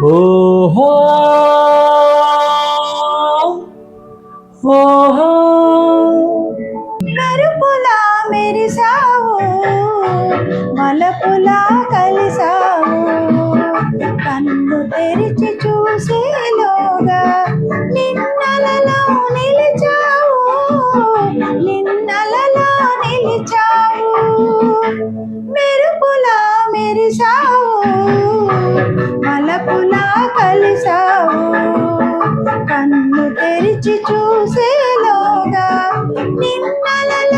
ఓహో! ఓహో! కరుపులా మెరిసావు మలపులా కలిసావు. కన్ను తెరిచి చూసేలోగా నిన్నలలో నిలిచావు నిన్నలలో నిలిచావు. మెరుపులా మెరిసా తెరిచి చూసేలోగా నిన్నలలో